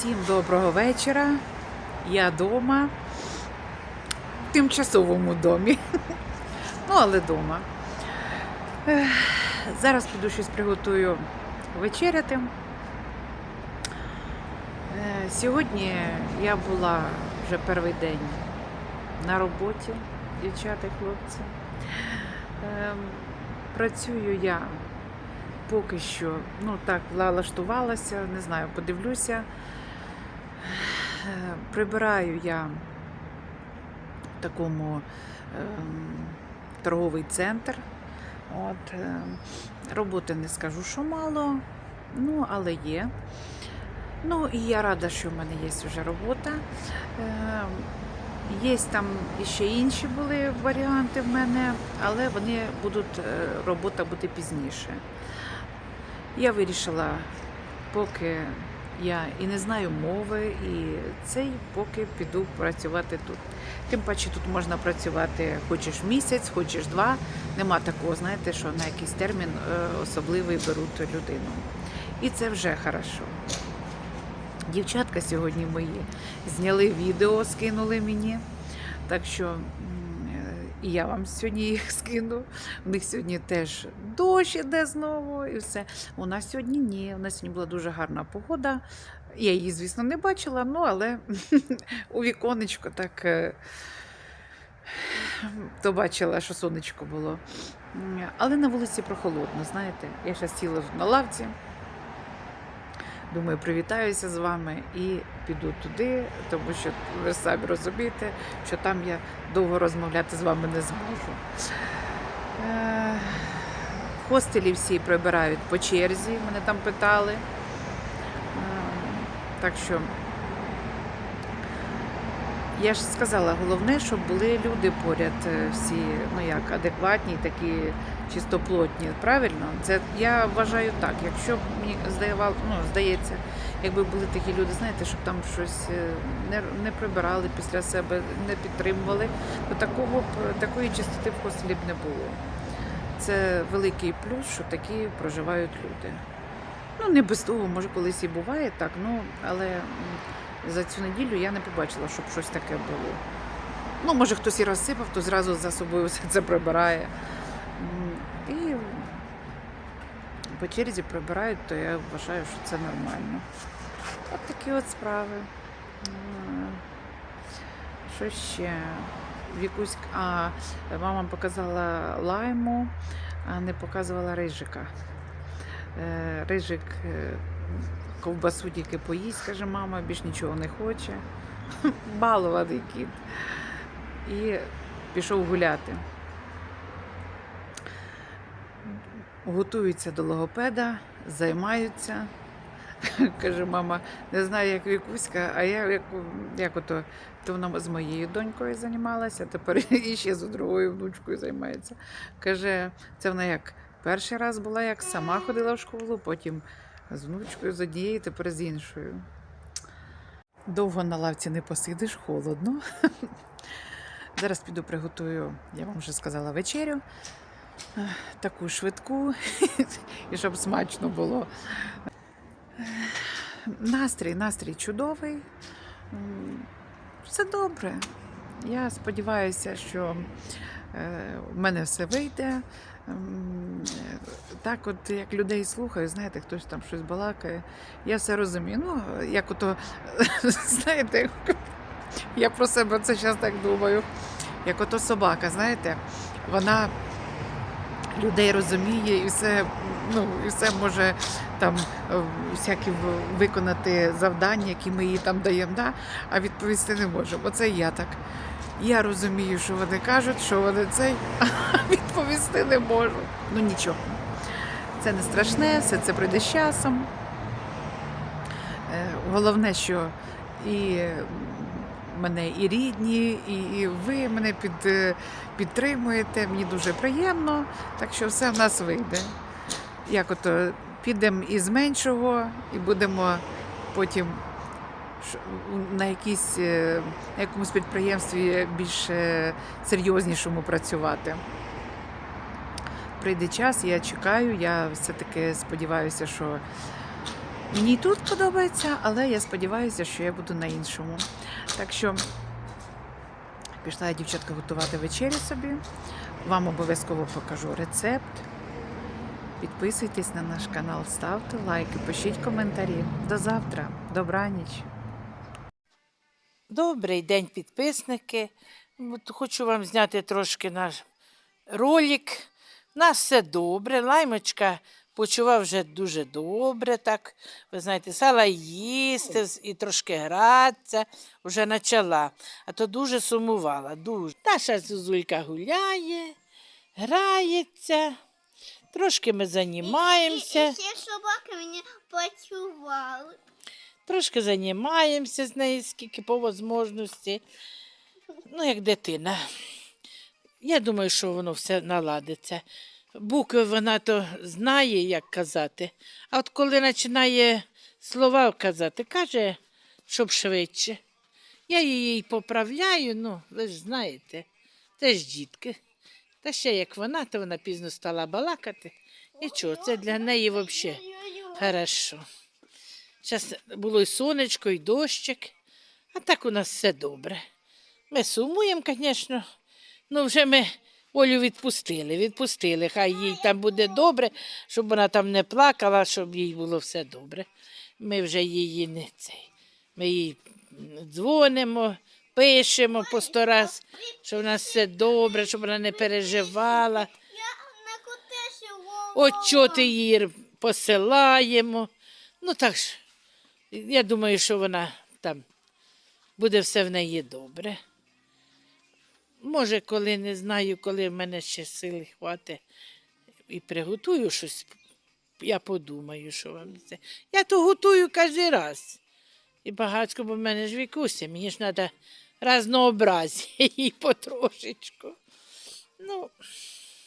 Всім доброго вечора. Я вдома, в тимчасовому домі. Ну, але вдома. Зараз піду щось приготую вечеряти. Е, Сьогодні я була вже перший день на роботі, дівчата і хлопці. Ем, Працюю я поки що, ну так, влаштувалася, не знаю, подивлюся. Е, Прибираю я в такому ем, торговий центр. От, ем, роботи не скажу, що мало, ну, але є. Ну, і я рада, що в мене є вже робота. Ем, Є там ще інші були варіанти в мене, але вони будуть, е, робота буде пізніше. Я вирішила, поки я і не знаю мови, і цей поки піду працювати тут. Тим паче тут можна працювати хочеш місяць, хочеш два. Нема такого, знаєте, що на якийсь термін е, особливий беруть людину. І це вже хорошо. Дівчатка сьогодні мої зняли відео, скинули мені. Так що і я вам сьогодні їх скину. У них сьогодні теж дощ іде знову і все. У нас сьогодні ні. У нас сьогодні була дуже гарна погода. Я її, звісно, не бачила, ну але у віконечко так е, то бачила, що сонечко було. Але на вулиці прохолодно, знаєте. Я зараз сіла на лавці. Думаю, привітаюся з вами і піду туди, тому що ви самі розумієте, що там я довго розмовляти з вами не зможу. Е, хостелі всі прибирають по черзі, мене там питали. Е, Так що я ж сказала, головне, щоб були люди поряд е, всі, ну як, адекватні, такі чистоплотні. Правильно? Це я вважаю так. Якщо б мені здавало, ну, здається, якби були такі люди, знаєте, щоб там щось е, не, не прибирали після себе, не підтримували, то такого такої чистоти в хостелі б не було. Це великий плюс, що такі проживають люди. Ну, не без того, може, колись і буває так, ну, але за цю неділю я не побачила, щоб щось таке було. Ну, може, хтось і розсипав, то зразу за собою все це прибирає. І по черзі прибирають, то я вважаю, що це нормально. От такі от справи. Що ще? Вікусь, а мама показала лайму, а не показувала рижика. Е, Рижик е, ковбасу тільки поїсть, каже мама, більш нічого не хоче. Балований кіт. І пішов гуляти. Готуються до логопеда, займаються. Каже, мама, не знаю, як Вікуська, а я як, як ото, то вона з моєю донькою займалася, тепер і ще з другою внучкою займається. Каже, це вона як перший раз була, як сама ходила в школу, потім з внучкою з однією, тепер з іншою. Довго на лавці не посидиш, холодно. Зараз піду приготую, я вам вже сказала, вечерю. Таку швидку, і щоб смачно було. Настрій, настрій чудовий. Все добре. Я сподіваюся, що е, в мене все вийде. М, е, Так, от як людей слухаю, знаєте, хтось там щось балакає. Я все розумію. Ну, як ото, знаєте, я про себе це зараз так думаю. Як ото собака, знаєте, вона людей розуміє і все, ну, і все може там е, всякі виконати завдання, які ми їй там даємо, да? а відповісти не може. Бо це я так. Я розумію, що вони кажуть, що вони цей, відповісти не можу. Ну нічого. Це не страшне, все це прийде з часом. Е, Головне, що і мене і рідні, і, ви мене під, е, підтримуєте. Мені дуже приємно, так що все в нас вийде. Як ото підемо із меншого і будемо потім на, якійсь, е, на якомусь підприємстві більш серйознішому працювати. Прийде час, я чекаю, я все-таки сподіваюся, що Мені тут подобається, але я сподіваюся, що я буду на іншому. Так що пішла я дівчатка готувати вечерю собі. Вам обов'язково покажу рецепт. Підписуйтесь на наш канал, ставте лайки, пишіть коментарі. До завтра. Добраніч. Добрий день, підписники. Хочу вам зняти трошки наш ролик. Нас все добре. Лаймочка почував вже дуже добре. Так, ви знаєте, сала їсти і трошки гратися вже почала. А то дуже сумувала. Дуже. Наша Зузулька гуляє, грається. Трошки ми займаємося. І, і, і ще собаки мені почували. Трошки займаємося з нею, скільки по можливості. Ну, як дитина. Я думаю, що воно все наладиться. Букви вона то знає, як казати. А от коли починає слова казати, каже, щоб швидше. Я її поправляю, ну, ви ж знаєте, це ж дітки. Та ще як вона, то вона пізно стала балакати. Нічого, це для неї взагалі хорошо. Зараз було і сонечко, і дощик, а так у нас все добре. Ми сумуємо, звісно, ну вже ми Олю відпустили, відпустили. Хай їй там буде добре, щоб вона там не плакала, щоб їй було все добре. Ми вже її не цей. Ми їй дзвонимо, пишемо по сто раз, що в нас все добре, щоб вона не переживала. Отчоти її посилаємо. Ну так ж, я думаю, що вона там буде все в неї добре. Може, коли не знаю, коли в мене ще сили хватить і приготую щось, я подумаю, що вам це. Я то готую кожен раз. І багатько, бо в мене ж вікуся, мені ж треба разнообразія їй потрошечку. Ну,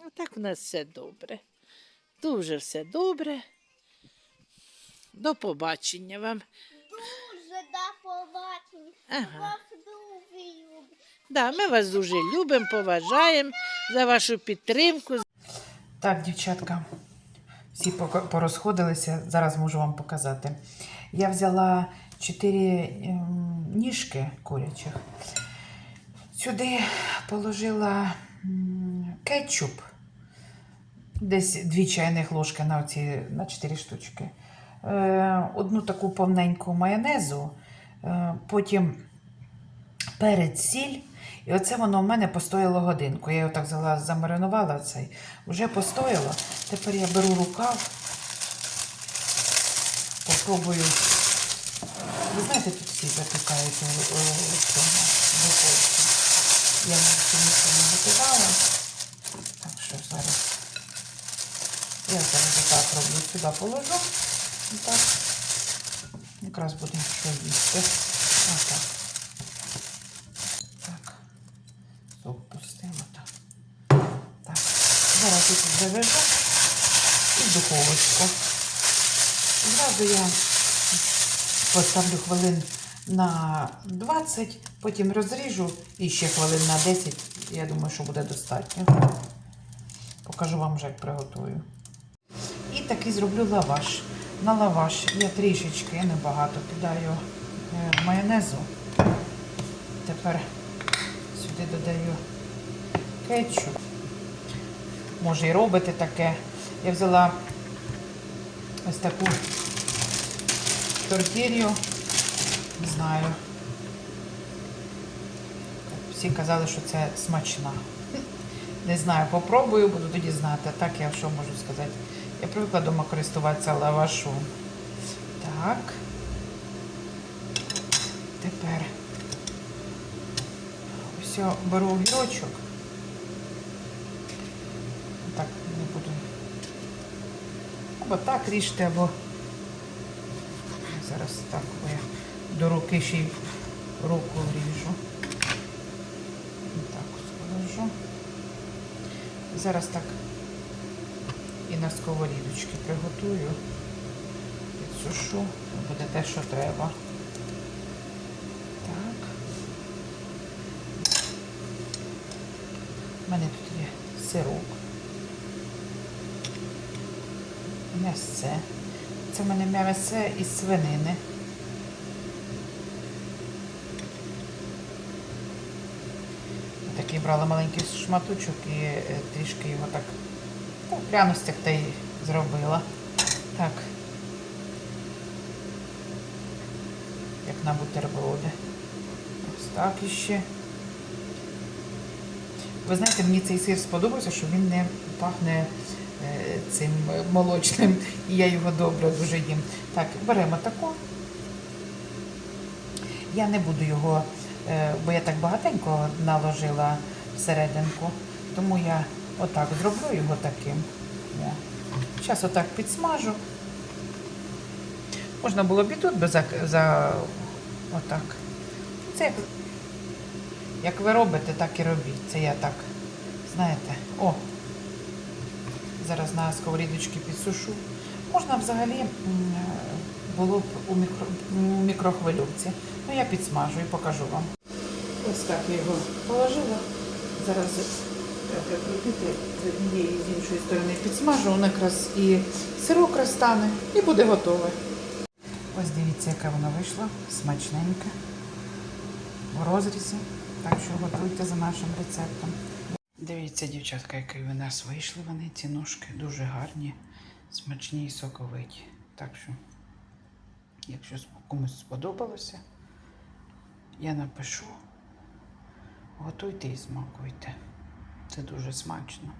а так в нас все добре. Дуже все добре. До побачення вам. Дуже да побачення. Ага. Да, ми вас дуже любимо, поважаємо за вашу підтримку. Так, дівчатка, всі порозходилися. Зараз можу вам показати. Я взяла чотири ем, ніжки курячих. Сюди положила кетчуп. Десь дві чайних ложки на, оці, на 4 штучки. Е, одну таку повненьку майонезу, е, потім перець, сіль. І оце воно в мене постояло годинку. Я його так замаринувала цей. Вже постояло. Тепер я беру рукав. Попробую. Ви знаєте, тут всі запікають у, цьому духовці. Я нічого не готувала. Так що зараз. Я зараз отак роблю. Сюди положу. І так. Якраз будемо що їсти. Отак. Так. Сок пустимо так. Так. Зараз я тут завяжу і в духовочку. Зразу я поставлю хвилин на 20, потім розріжу і ще хвилин на 10. Я думаю, що буде достатньо. Покажу вам вже, як приготую. І такий зроблю лаваш. На лаваш я трішечки, небагато кидаю е, майонезу. Тепер сюди додаю кетчуп. Може і робити таке. Я взяла ось таку тортілью. Не знаю. Всі казали, що це смачна. Не знаю, попробую, буду тоді знати. Так я що можу сказати. Я привикла дома користуватися лавашом. Так. Тепер я беру огірочок. Так, не буду. Або так ріжте, або зараз так бо я до руки ще й руку ріжу. Так от положу. Зараз так і на сковорідочки приготую, підсушу, буде те, що треба. Так. У мене тут є сирок. М'ясце. Це в мене м'ясо із свинини. Такий брала маленький шматочок і е, трішки його так ну, в пряностях та й зробила. Так. Як на бутерброди. Ось так іще. Ви знаєте, мені цей сир сподобався, що він не пахне цим молочним, і я його добре дуже їм. Так, беремо таку. Я не буду його, е, бо я так багатенько наложила всерединку, тому я отак зроблю його таким. Зараз отак підсмажу. Можна було б і тут за, за отак. Це як, як ви робите, так і робіть. Це я так, знаєте, о, зараз на сковорідочці підсушу. Можна взагалі було б у, мікро, мікрохвильовці. Ну, я підсмажу і покажу вам. Ось так я його положила. Зараз треба прикрутити з однієї і з іншої сторони підсмажу, воно якраз і сирок розтане, і буде готове. Ось дивіться, яке воно вийшло. Смачненьке. В розрізі. Так що готуйте за нашим рецептом. Дивіться, дівчатка, які в нас вийшли вони, ці ножки дуже гарні, смачні і соковиті. Так що, якщо комусь сподобалося, я напишу. Готуйте і смакуйте. Це дуже смачно.